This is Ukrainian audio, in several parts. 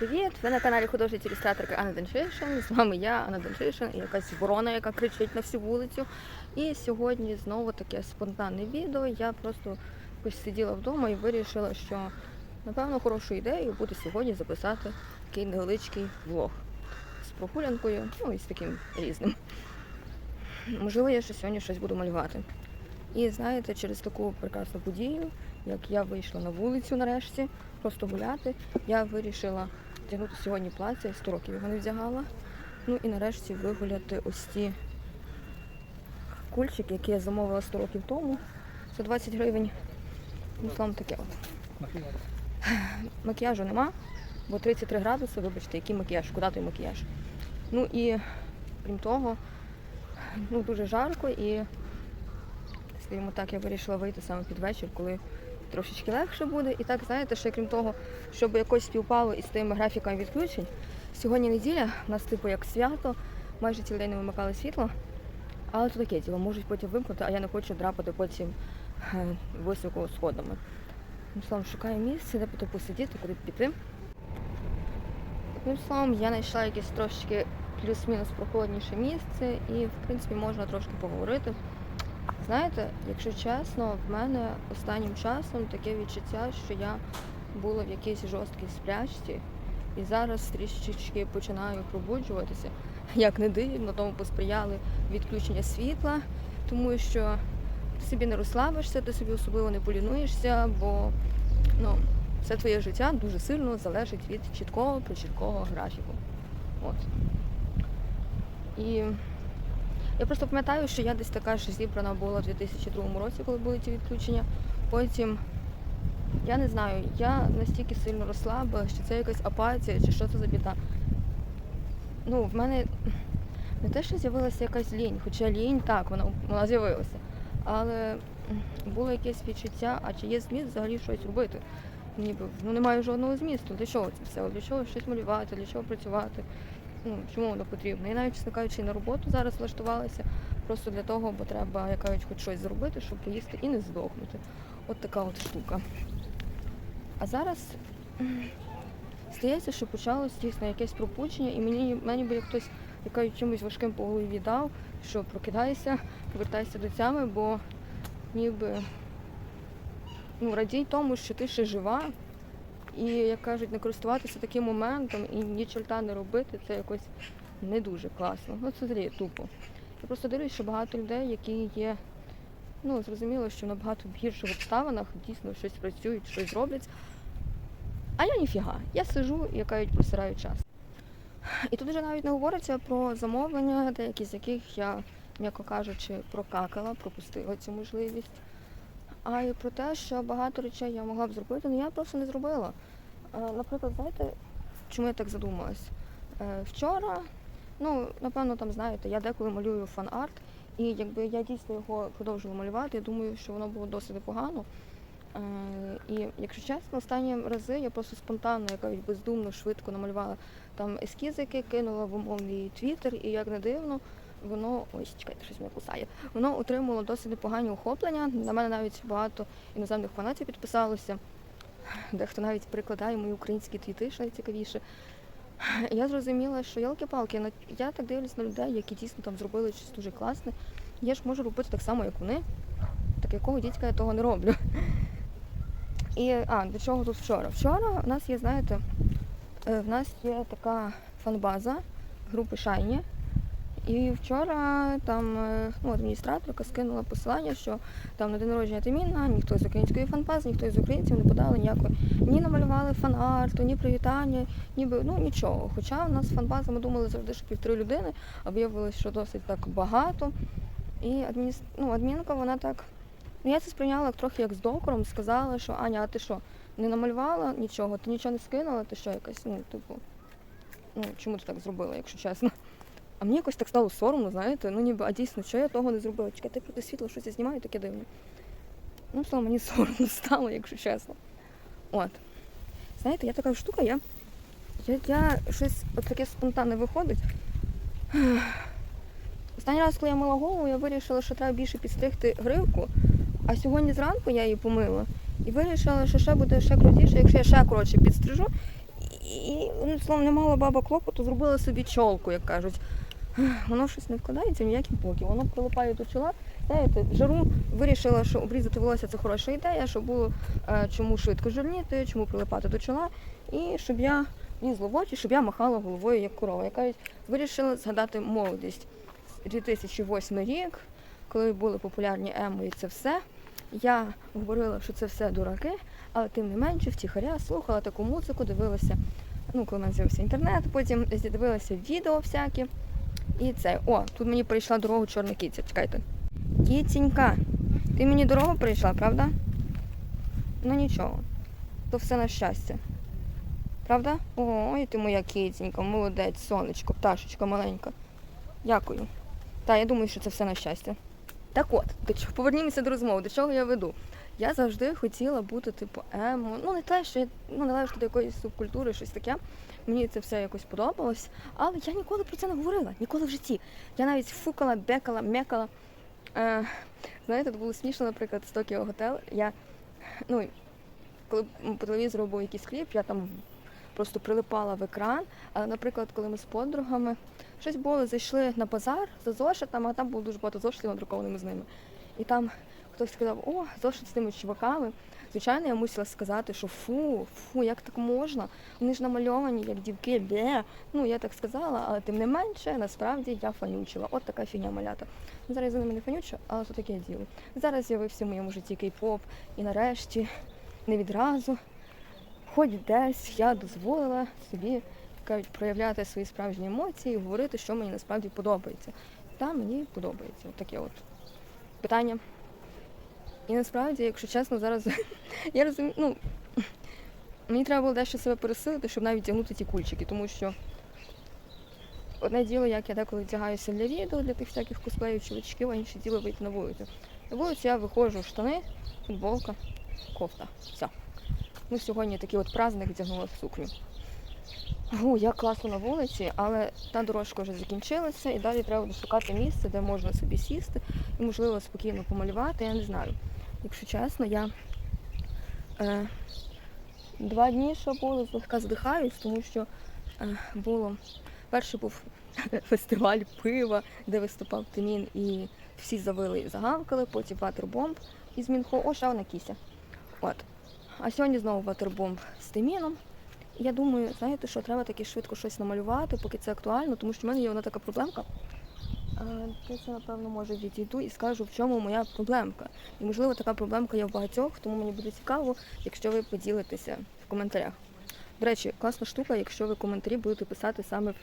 Привіт! Ви на каналі художниці ілюстраторки Анна Деншишин. З вами я, Анна Деншишин, і якась ворона, яка кричить на всю вулицю. І сьогодні знову таке спонтанне відео. Я просто сиділа вдома і вирішила, що напевно хорошою ідеєю буде сьогодні записати такий невеличкий влог з прогулянкою, ну і з таким різним. Можливо, я ще сьогодні щось буду малювати. І знаєте, через таку прекрасну подію, як я вийшла на вулицю нарешті, просто гуляти, я вирішила вдягнути сьогодні плаття, я 100 років його не вдягала. Ну і нарешті вигуляти ось ці кульчики, які я замовила 100 років тому за 20 гривень. Ну, словом, таке от. Макіяжу нема, бо 33 градуси, вибачте, який макіяж, куди той макіяж. Ну і крім того, ну дуже жарко і скажімо так, я вирішила вийти саме під вечір, коли трошечки легше буде. І так, знаєте, ще крім того, щоб якось співпало із тими графіками відключень. Сьогодні неділя, у нас типу як свято, майже цілий день не вимикали світло. Але то таке діло, можуть потім вимкнути, а я не хочу драпати потім е, високо сходами. Ну, словом, шукаю місце, де потім посидіти, куди піти. Одним словом, я знайшла якесь трошечки плюс-мінус прохолодніше місце і, в принципі, можна трошки поговорити. Знаєте, якщо чесно, в мене останнім часом таке відчуття, що я була в якійсь жорсткій сплячці, і зараз трішечки починаю пробуджуватися. Як не дивно, тому посприяли відключення світла, тому що ти собі не розслабишся, ти собі особливо не полінуєшся, бо ну, все твоє життя дуже сильно залежить від чіткого причіткого графіку. От. І я просто пам'ятаю, що я десь така ж зібрана була в 2002 році, коли були ті відключення. Потім, я не знаю, я настільки сильно розслабила, що це якась апатія, чи що це за біда. Ну, в мене не те, що з'явилася якась лінь, хоча лінь так, вона, вона з'явилася. Але було якесь відчуття, а чи є зміст взагалі щось робити. Ніби ну немає жодного змісту. Для чого це все? Для чого щось малювати, для чого працювати? Ну, чому воно потрібно. Я навіть, чесно кажучи, на роботу зараз влаштувалася просто для того, бо треба, як кажуть, хоч щось зробити, щоб поїсти і не здохнути. От така от штука. А зараз м, здається, що почалось дійсно якесь пропучення, і мені, мені би хтось як чимось важким по голові дав, що прокидайся, повертайся до тями, бо ніби ну, радій тому, що ти ще жива, і, як кажуть, не користуватися таким моментом і ні чорта не робити, це якось не дуже класно. Ну, це взагалі тупо. Я просто дивлюсь, що багато людей, які є, ну, зрозуміло, що набагато гірших обставинах дійсно щось працюють, щось роблять. А я ніфіга. Я сижу і, як кажуть, просираю час. І тут вже навіть не говориться про замовлення, деякі з яких я, м'яко кажучи, прокакала, пропустила цю можливість. А і про те, що багато речей я могла б зробити, але я просто не зробила. Е, Наприклад, знаєте, чому я так задумалась? Е, Вчора, ну, напевно, там знаєте, я деколи малюю фан-арт, і якби я дійсно його продовжила малювати, я думаю, що воно було досить непогано. Е, І якщо чесно, останні рази я просто спонтанно, яка бездумно, швидко намалювала там ескізики, кинула в умовний твіттер, і як не дивно, воно ось чекайте, щось мене кусає. Воно отримало досить непогані охоплення. На мене навіть багато іноземних фанатів підписалося. Дехто навіть перекладає мої українські твіти, що найцікавіше. Я зрозуміла, що ялки-палки, ну, я так дивлюсь на людей, які дійсно там зробили щось дуже класне. Я ж можу робити так само, як вони. Так якого дідька я того не роблю. І а, до чого тут вчора? Вчора у нас є, знаєте, е, в нас є така фанбаза групи Шайні. І вчора там е, ну, адміністраторка скинула посилання, що там на день народження Тиміна ніхто з української фанбази, ніхто з українців не подали ніякої. Ні намалювали фан-арту, ні привітання, ніби ну нічого. Хоча у нас фанбаза, ми думали завжди, що півтори людини, а виявилось, що досить так багато. І адміністр... ну, адмінка, вона так. Ну, я це сприйняла трохи як з докором, сказала, що Аня, а ти що, не намалювала нічого, ти нічого не скинула, ти що якась, ну, типу, ну чому ти так зробила, якщо чесно. А мені якось так стало соромно, знаєте, ну ніби, а дійсно, що я того не зробила? Чекайте, проти світло щось я знімаю, таке дивне. Ну, слово, мені соромно стало, якщо чесно. От. Знаєте, я така штука, я, я, я щось от таке спонтанне виходить. Останній раз, коли я мила голову, я вирішила, що треба більше підстригти гривку, а сьогодні зранку я її помила і вирішила, що ще буде ще крутіше, якщо я ще коротше підстрижу. І, ну, словом, не мала баба клопоту, зробила собі чолку, як кажуть. Воно щось не вкладається в ніякі боки. Воно прилипає до чола. Знаєте, жару вирішила, що обрізати волосся це хороша ідея, щоб було е, чому швидко жирніти, чому прилипати до чола, і щоб я лізла в очі, щоб я махала головою як корова. Я кажуть, вирішила згадати молодість. 2008 рік, коли були популярні емо і це все. Я говорила, що це все дураки, але тим не менше втіхаря слухала таку музику, дивилася, ну, коли в мене з'явився інтернет, потім дивилася відео всякі. І це. О, тут мені прийшла дорогу чорна кіця. Чекайте. Кіцінька, ти мені дорогу прийшла, правда? Ну нічого. То все на щастя. Правда? Ой, ти моя кіцінька, молодець, сонечко, пташечка маленька. Дякую. Та, я думаю, що це все на щастя. Так от, повернімося до розмови, до чого я веду. Я завжди хотіла бути типу емо. Ну не те, що я ну, належу до якоїсь субкультури, щось таке. Мені це все якось подобалось, але я ніколи про це не говорила, ніколи в житті. Я навіть фукала, бекала, мекала. Е, знаєте, це було смішно, наприклад, з Tokyo Hotel. Я, ну, коли по телевізору був якийсь кліп, я там просто прилипала в екран. Але, наприклад, коли ми з подругами щось було, зайшли на базар за зошитами, а там було дуже багато зошитів надрукованими з ними. І там хтось сказав, о, зошит з тими чуваками. Звичайно, я мусила сказати, що фу, фу, як так можна? Вони ж намальовані, як дівки, бе. Ну, я так сказала, але тим не менше, насправді я фанючила. От така фігня малята. Зараз за ними не фанючу, але то таке діло. Зараз з'явився в моєму житті кей-поп, і нарешті, не відразу, хоч десь я дозволила собі кажуть, проявляти свої справжні емоції і говорити, що мені насправді подобається. Та мені подобається. Таке от питання. І насправді, якщо чесно, зараз я розумію, ну мені треба було дещо себе пересилити, щоб навіть тягнути ті кульчики, тому що одне діло, як я деколи вдягаюся для відео, для тих всяких косплеїв, чоловічків, а інше діло вийти на вулицю. На вулицю я виходжу в штани, футболка, кофта. Все. Ну, сьогодні такий от праздник вдягнула в сукню. О, як класно на вулиці, але та дорожка вже закінчилася і далі треба буде шукати місце, де можна собі сісти і, можливо, спокійно помалювати. Я не знаю. Якщо чесно, я е, два дні, що було, злегка здихаюсь, тому що е, було перший був фестиваль пива, де виступав Тимін, і всі завили і загавкали, потім ватербомб із Мінхо. О, ще одна кіся. От. А сьогодні знову ватербомб з Тиміном. Я думаю, знаєте, що треба таки швидко щось намалювати, поки це актуально, тому що в мене є одна така проблемка. Е, Я напевно, може відійду і скажу, в чому моя проблемка. І, можливо, така проблемка є в багатьох, тому мені буде цікаво, якщо ви поділитеся в коментарях. До речі, класна штука, якщо ви коментарі будете писати саме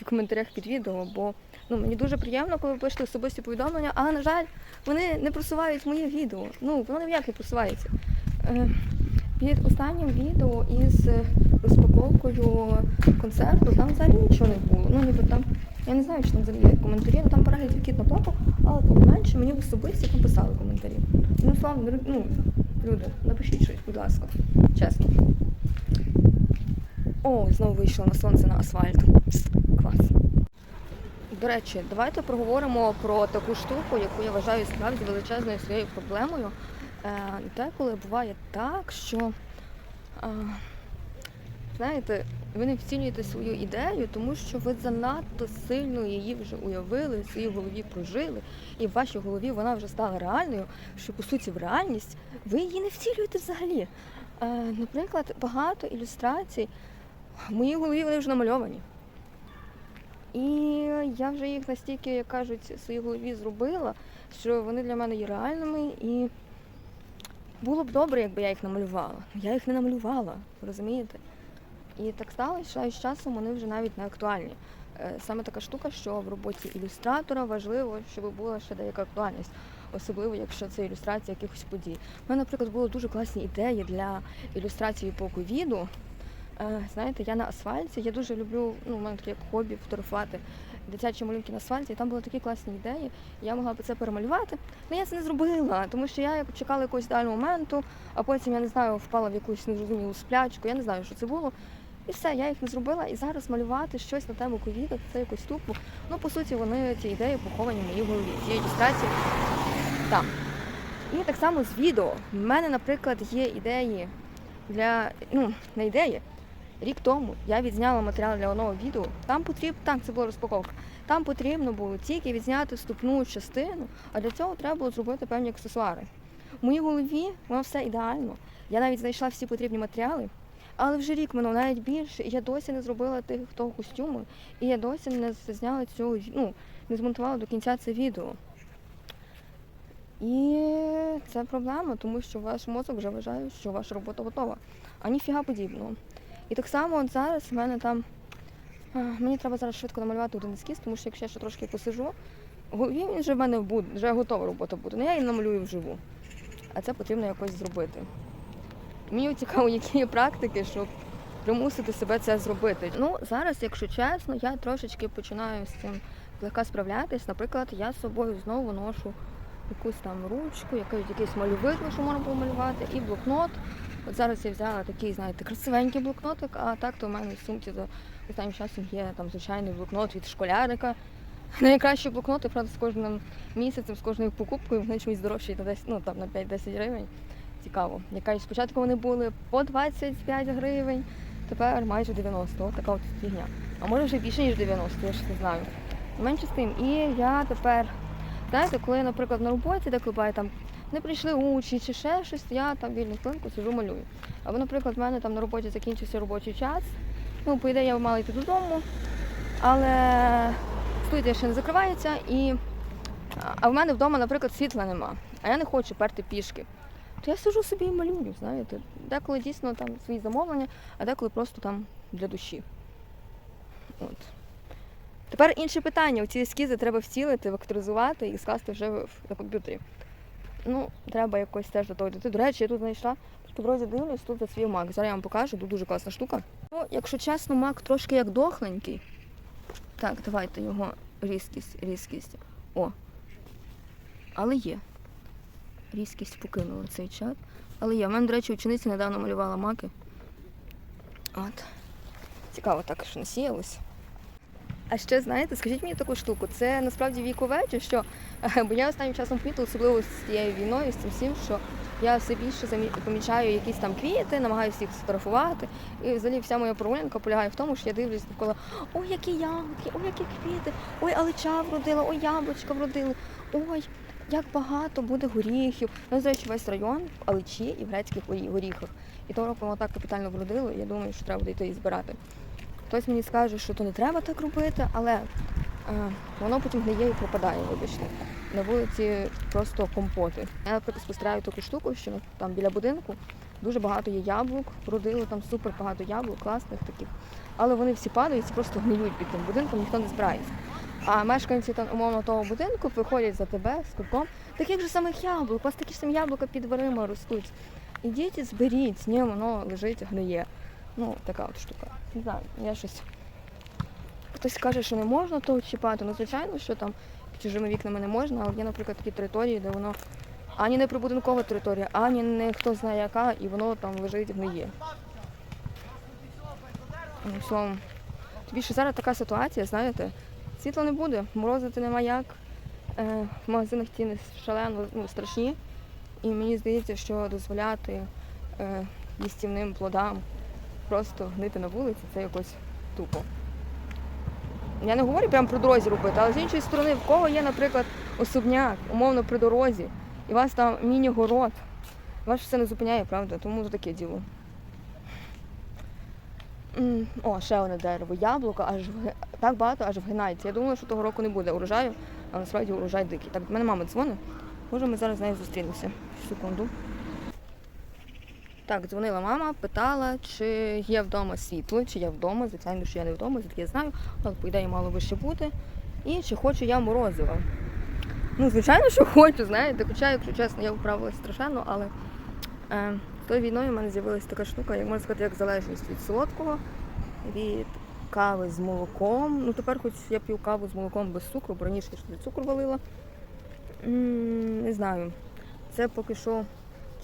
в коментарях під відео, бо ну, мені дуже приємно, коли ви пишете особисті повідомлення, але, на жаль, вони не просувають моє відео. Ну, воно ніяк не просувається. Е, Під останнім відео із розпаковкою концерту там взагалі нічого не було. Ну, ніби там, я не знаю, чи там взагалі коментарі, ну там переглядів кіт наплакав, але не менше мені в особисті написали коментарі. Ну, слава, ну, люди, напишіть щось, будь ласка, чесно. О, знову вийшло на сонце на асфальт. Клас. До речі, давайте проговоримо про таку штуку, яку я вважаю справді величезною своєю проблемою. Деколи буває так, що, е, знаєте, ви не вцінюєте свою ідею, тому що ви занадто сильно її вже уявили, в своїй голові прожили, і в вашій голові вона вже стала реальною, що по суті в реальність ви її не втілюєте взагалі. Е, Наприклад, багато ілюстрацій в моїй голові вони вже намальовані. І я вже їх настільки, як кажуть, в своїй голові зробила, що вони для мене є реальними і було б добре, якби я їх намалювала. Я їх не намалювала, розумієте? І так сталося, що з часом вони вже навіть не актуальні. Е, Саме така штука, що в роботі ілюстратора важливо, щоб була ще деяка актуальність, особливо якщо це ілюстрація якихось подій. У мене, наприклад, були дуже класні ідеї для ілюстрації по ковіду. Е, Знаєте, я на асфальті, я дуже люблю, ну, у мене таке як хобі фотографувати дитячі малюнки на асфальті, і там були такі класні ідеї. Я могла б це перемалювати. Але я це не зробила, тому що я чекала якогось ідеального моменту, а потім, я не знаю, впала в якусь незрозумілу сплячку, я не знаю, що це було. І все, я їх не зробила. І зараз малювати щось на тему ковіда, це якось тупо. Ну, по суті, вони ці ідеї поховані в моїй голові. Ці ілюстрації там. І так само з відео. У мене, наприклад, є ідеї для. Ну, не ідеї. Рік тому я відзняла матеріал для одного відео. Там потрібно, так, це була розпаковка. Там потрібно було тільки відзняти вступну частину, а для цього треба було зробити певні аксесуари. В моїй голові воно все ідеально. Я навіть знайшла всі потрібні матеріали, але вже рік минув навіть більше, і я досі не зробила тих того костюму, і я досі не зняла цю, ну, не змонтувала до кінця це відео. І це проблема, тому що ваш мозок вже вважає, що ваша робота готова, а ніфіга подібного. І так само от зараз в мене там. Мені треба зараз швидко намалювати один ескіз, тому що якщо я ще трошки посижу, він вже в мене буде, вже готова робота буде. Ну я її намалюю вживу. А це потрібно якось зробити. Мені цікаво, які є практики, щоб примусити себе це зробити. Ну, зараз, якщо чесно, я трошечки починаю з цим злегка справлятись. Наприклад, я з собою знову ношу якусь там ручку, якийсь, малювидло, що можна було малювати, і блокнот. От зараз я взяла такий, знаєте, красивенький блокнотик, а так то в мене в сумці за останнім часом є там звичайний блокнот від школярика. Найкращі блокноти, правда, з кожним місяцем, з кожною покупкою, вони чомусь дорожчі 10, ну, там, на 5-10 гривень. Цікаво. Яка спочатку вони були по 25 гривень, тепер майже 90. От така от фігня. А може вже більше, ніж 90, я ж не знаю. Менше з тим. І я тепер, знаєте, коли, наприклад, на роботі, де буває там не прийшли учні чи ще щось, я там вільну хвилинку сижу малюю. Або, наприклад, в мене там на роботі закінчився робочий час. Ну, по ідеї, я мала йти додому, але студія ще не закривається і. А в мене вдома, наприклад, світла нема, а я не хочу перти пішки. То я сижу собі і малюю, знаєте. Деколи дійсно там свої замовлення, а деколи просто там для душі. От. Тепер інше питання. Ці ескізи треба вцілити, векторизувати і скласти вже на комп'ютері. Ну, треба якось теж до того. До речі, я тут знайшла по дорозі дивлюсь, тут зацвів мак. Зараз я вам покажу, тут дуже класна штука. Ну, якщо чесно, мак трошки як дохленький. Так, давайте його різкість, різкість. О. Але є. Різкість покинула цей чат. Але є. У мене, до речі, учениця недавно малювала маки. От. Цікаво так, що насіялось. А ще знаєте, скажіть мені таку штуку, це насправді вікове чи що? Бо я останнім часом помітила, особливо з цією війною, з цим всім, що я все більше помічаю якісь там квіти, намагаюся їх сфотографувати. І взагалі вся моя прогулянка полягає в тому, що я дивлюсь навколо ой, які ягодки, ой, які квіти, ой, алича вродила, ой, яблучка вродили, ой, як багато буде горіхів. Ну, до речі, весь район аличі і в грецьких горіхах. І того року воно так капітально вродило, я думаю, що треба буде йти і збирати. Хтось мені скаже, що то не треба так робити, але е, воно потім гниє і пропадає, вибачте. На вулиці просто компоти. Я, наприклад, спостерігаю таку штуку, що там біля будинку дуже багато є яблук, родили там супер багато яблук, класних таких. Але вони всі падають, просто гниють під тим будинком, ніхто не збирається. А мешканці там, умовно того будинку виходять за тебе з курком. Таких же самих яблук, у вас такі ж самі яблука під дверима ростуть. Ідіть і зберіть, ні, воно лежить, гниє. Ну, така от штука. Не знаю, я щось. Хтось каже, що не можна того чіпати. Ну, звичайно, що там під чужими вікнами не можна, але є, наприклад, такі території, де воно ані не прибудинкова територія, ані не хто знає яка, і воно там лежить гниє. Ну, тобі що зараз така ситуація, знаєте, світла не буде, морозити нема як. Е, в магазинах ціни шалено ну, страшні. І мені здається, що дозволяти е, їстівним плодам просто гнити на вулиці, це якось тупо. Я не говорю прямо про дорозі робити, але з іншої сторони, в кого є, наприклад, особняк, умовно при дорозі, і у вас там міні-город, вас все не зупиняє, правда? Тому то таке діло. О, ще одне дерево. Яблуко аж вги- так багато аж вгинається. Я думала, що того року не буде урожаю, а насправді урожай дикий. Так, до мене мама дзвонить. Може, ми зараз з нею зустрінемося. Секунду. Так, дзвонила мама, питала, чи є вдома світло, чи я вдома. Звичайно, що я не вдома, звідки я знаю, але по ідеї мало би ще бути. І чи хочу я морозива. Ну, звичайно, що хочу, знаєте. Хоча, якщо чесно, я вправилася страшенно, але е, з тою війною в мене з'явилася така штука, як можна сказати, як залежність від солодкого, від кави з молоком. Ну тепер хоч я п'ю каву з молоком без цукру, бо раніше я туди цукор валила. Не знаю. Це поки що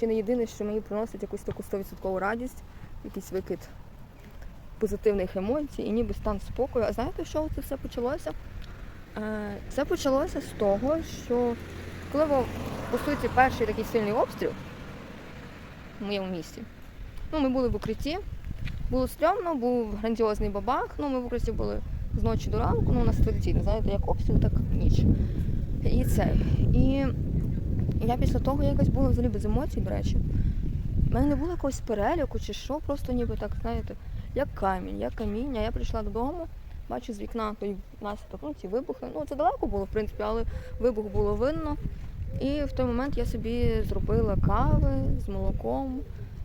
чи не єдине, що мені приносить якусь таку 100% радість, якийсь викид позитивних емоцій і ніби стан спокою. А знаєте, що це все почалося? Е, Це почалося з того, що коли по суті, перший такий сильний обстріл моєму місті, ну, ми були в укритті, Було стрьомно, був грандіозний бабах. Ну, ми в Укрості були з ночі до ранку, ну у нас традиційно, знаєте, як обстріл, так ніч. І це. І я після того якось була взагалі без емоцій, до речі. У мене не було якогось переляку чи що, просто ніби так, знаєте, як камінь, як каміння. Я прийшла додому, бачу з вікна той наслідок, ну ці вибухи. Ну це далеко було, в принципі, але вибух було видно. І в той момент я собі зробила кави з молоком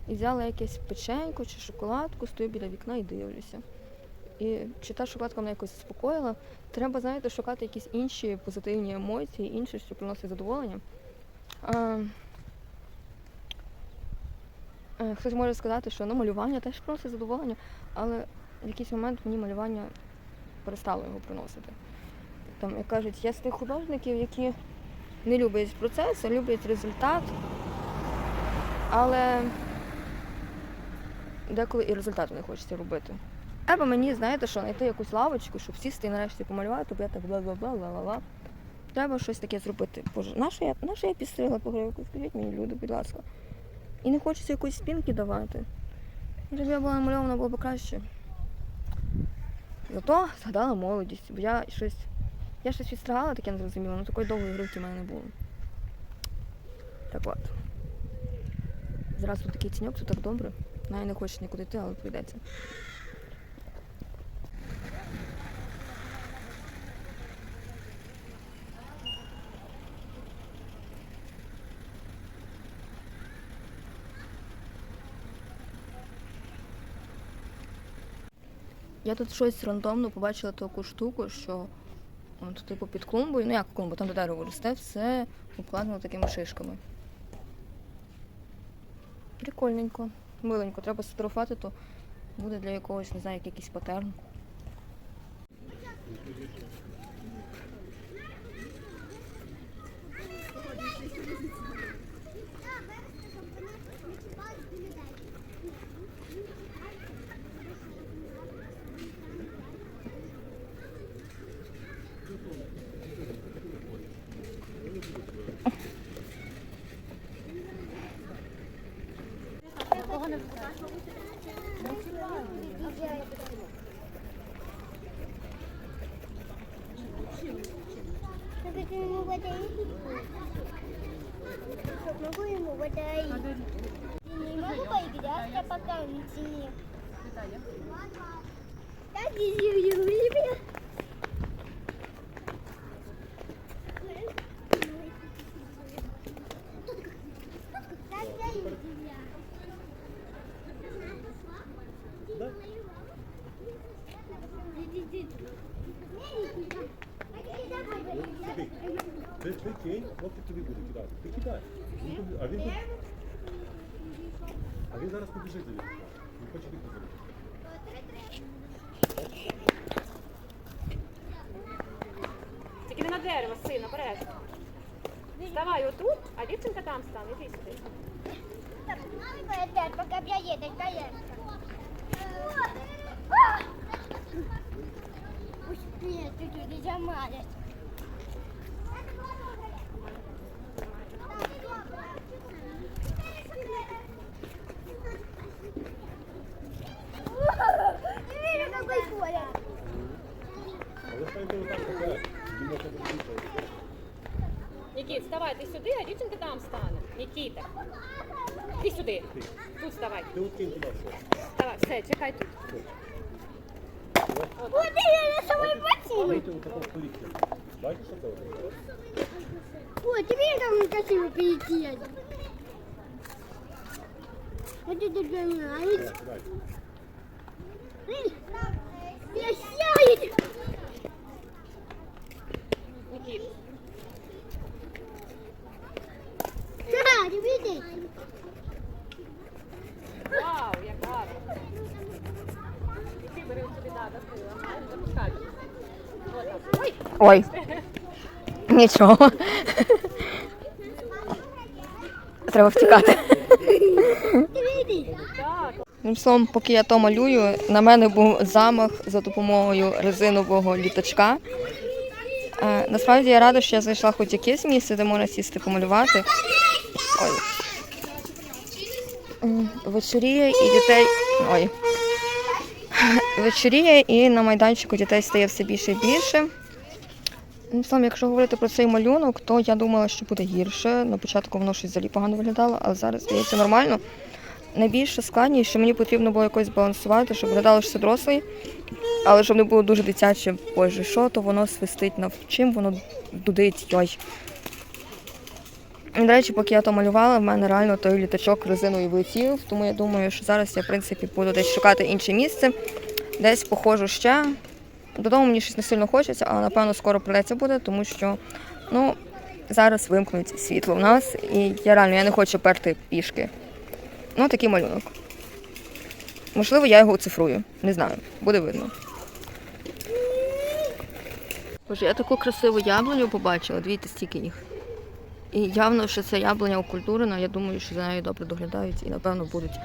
і взяла якесь печенько чи шоколадку, стою біля вікна і дивлюся. І чи та шоколадка мене якось заспокоїла. Треба, знаєте, шукати якісь інші позитивні емоції, інше, що приносить задоволення. А, е, хтось може сказати, що ну, малювання теж приносить задоволення, але в якийсь момент мені малювання перестало його приносити. Там, як кажуть, я з тих художників, які не люблять процес, а люблять результат. Але деколи і результату не хочеться робити. Треба мені, знаєте, що знайти якусь лавочку, щоб сісти і нарешті помалювати, бо я так бла-бла-бла-ла-ла. Треба щось таке зробити. Боже, на що я, на що я підстригла погрівку? Скажіть мені, люди, будь ласка. І не хочеться якоїсь спінки давати. Б я була намальована, було б краще. Зато згадала молодість, бо я щось. Я щось відстригала, таке не зрозуміло, але такої довгої грудки в мене не було. Так от. Зараз тут такий тіньок, тут так добре. Навіть не хочеш нікуди йти, але прийдеться. Я тут щось рандомно побачила таку штуку, що от, типу під клумбою, ну як клумба, там де дерево росте, все обкладено такими шишками. Прикольненько, миленько. Треба сфотографувати, то буде для якогось, не знаю, як якийсь патерн. Ему вода Могу ему вода Не могу поиграть, а пока он я. Так, иди, иди, Ти, ти кинь, хлопчик тобі буде кидати. Ти кидай. Він тобі- А він, тут- а він зараз побіжить за вікно. Він хоче вікно забити. Тільки не на дерево, син, наперед. Вставай отут, а дівчинка там стане. Іди сюди. Пока проедет, поедет. Успеет, ты тут замалишь. Смотри, какой Коля. Але ставте отак поперед. Він може бути Нікіт, вставай, ти сюди, а дівчинка там стане. Нікіта. Ти сюди. Тут вставай. Ти от кинь туди все. Вставай, все, чекай тут. Вот я на самой ботине. Вийти у такому повітря. Бачиш, що це? Вот, тебе там красиво перейти. Вот это для меня. А ведь Дай. я сяет. Нікіт. Да, ты видишь? Вау, як гарно. І ти бери собі, да, до сили. Ага, запускай. Отак. Ой. Нічого. Треба втікати. Видишь? словом, поки я то малюю, на мене був замах за допомогою резинового літачка. Е, насправді я рада, що я знайшла хоч якесь місце, де можна сісти помалювати. Ой. Вечоріє і дітей. Ой. вечоріє і на майданчику дітей стає все більше і більше. Ну, Сам, якщо говорити про цей малюнок, то я думала, що буде гірше. На початку воно щось взагалі погано виглядало, але зараз здається нормально. Найбільше складність, що мені потрібно було якось збалансувати, щоб виглядало, це дорослий, але щоб не було дуже дитяче, боже, що, то воно свистить нав чим, воно дудить, йой. До речі, поки я то малювала, в мене реально той літачок резиновий вилетів, тому я думаю, що зараз я, в принципі, буду десь шукати інше місце, десь походжу ще. Додому мені щось не сильно хочеться, але напевно скоро придеться буде, тому що ну, зараз вимкнуть світло в нас, і я реально я не хочу перти пішки. Ну, такий малюнок. Можливо, я його оцифрую. Не знаю, буде видно. Боже, я таку красиву яблуню побачила, дивіться, стільки їх. І явно, що це яблуня окультурена, я думаю, що за нею добре доглядають і напевно будуть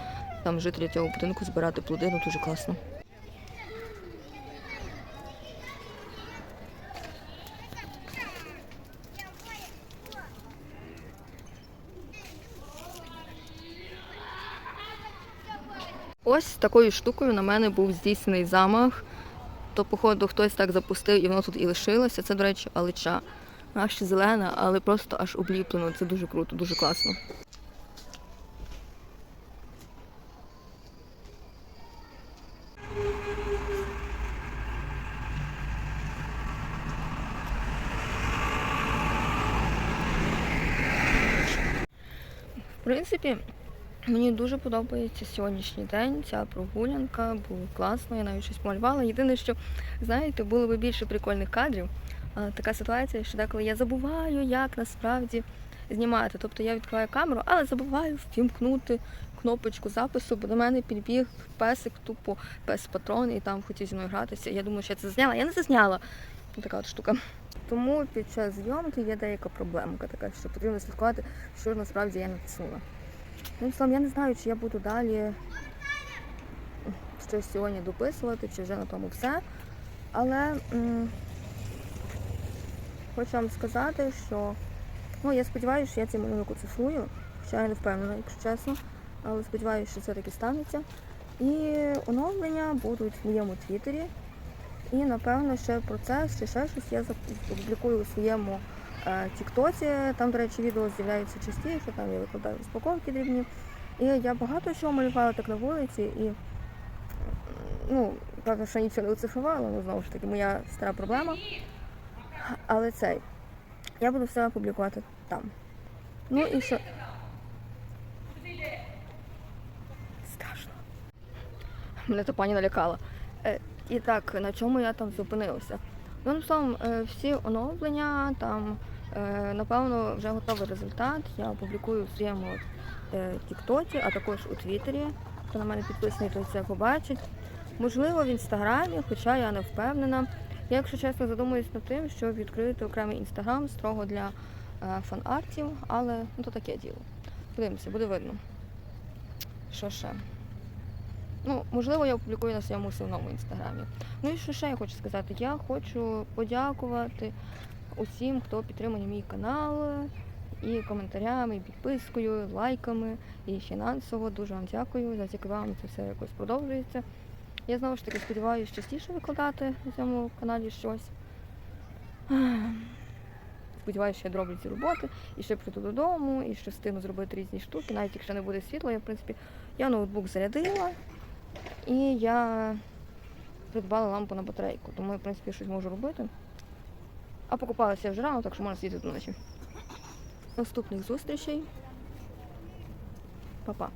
там жителі цього будинку збирати плоди, ну дуже класно. Ось такою штукою на мене був здійснений замах. То, походу, хтось так запустив і воно тут і лишилося. Це, до речі, алича. Вона ще зелена, але просто аж обліплено. Це дуже круто, дуже класно. В принципі, Мені дуже подобається сьогоднішній день. Ця прогулянка було класно, я навіть щось малювала. Єдине, що знаєте, було б більше прикольних кадрів. Така ситуація, що деколи я забуваю, як насправді знімати. Тобто я відкриваю камеру, але забуваю ввімкнути кнопочку запису, бо до мене підбіг песик, тупо пес патрон, і там хотів зі мною гратися. Я думаю, що я це зазняла. Я не зазняла. Ось Така от штука. Тому під час зйомки є деяка проблемка, така що потрібно слідкувати, що насправді я натиснула. Ну, словом, я не знаю, чи я буду далі щось сьогодні дописувати, чи вже на тому все. Але м, хочу вам сказати, що ну, я сподіваюся, що я цей малюнок оцифрую, хоча я не впевнена, якщо чесно. Але сподіваюся, що це таки станеться. І оновлення будуть в моєму твіттері. І напевно ще процес, чи ще щось я опублікую у своєму Тіктоці. Там, до речі, відео з'являються частіше, там я викладаю розпаковки дрібні. І я багато чого малювала так на вулиці і ну, правда, що нічого не оцифрувала, ну знову ж таки, моя стара проблема. Але цей. Я буду все публікувати там. Ну і що. Страшно. Мене то пані налякала. Е, і так, на чому я там зупинилася? Ну, словом, е, всі оновлення, там, напевно, вже готовий результат. Я опублікую в своєму е, Тіктоці, а також у Твіттері. Хто на мене підписаний, той це побачить. Можливо, в інстаграмі, хоча я не впевнена. Я, якщо чесно, задумуюсь над тим, щоб відкрити окремий інстаграм строго для е, фан-артів, але ну, то таке діло. Подивимося, буде видно. Що ще? Ну, можливо, я опублікую на своєму основному інстаграмі. Ну і що ще я хочу сказати? Я хочу подякувати усім, хто підтримує мій канал і коментарями, і підпискою, лайками, і фінансово. Дуже вам дякую. Завдяки вам це все якось продовжується. Я знову ж таки сподіваюся частіше викладати на цьому каналі щось. Сподіваюся, що я дроблю ці роботи і ще прийду додому, і ще встигну зробити різні штуки. Навіть якщо не буде світла, я в принципі я ноутбук зарядила і я придбала лампу на батарейку, тому я в принципі щось можу робити. А покупалася вже рано, так що можна сидіти вночі. Наступних зустрічей. Па-па.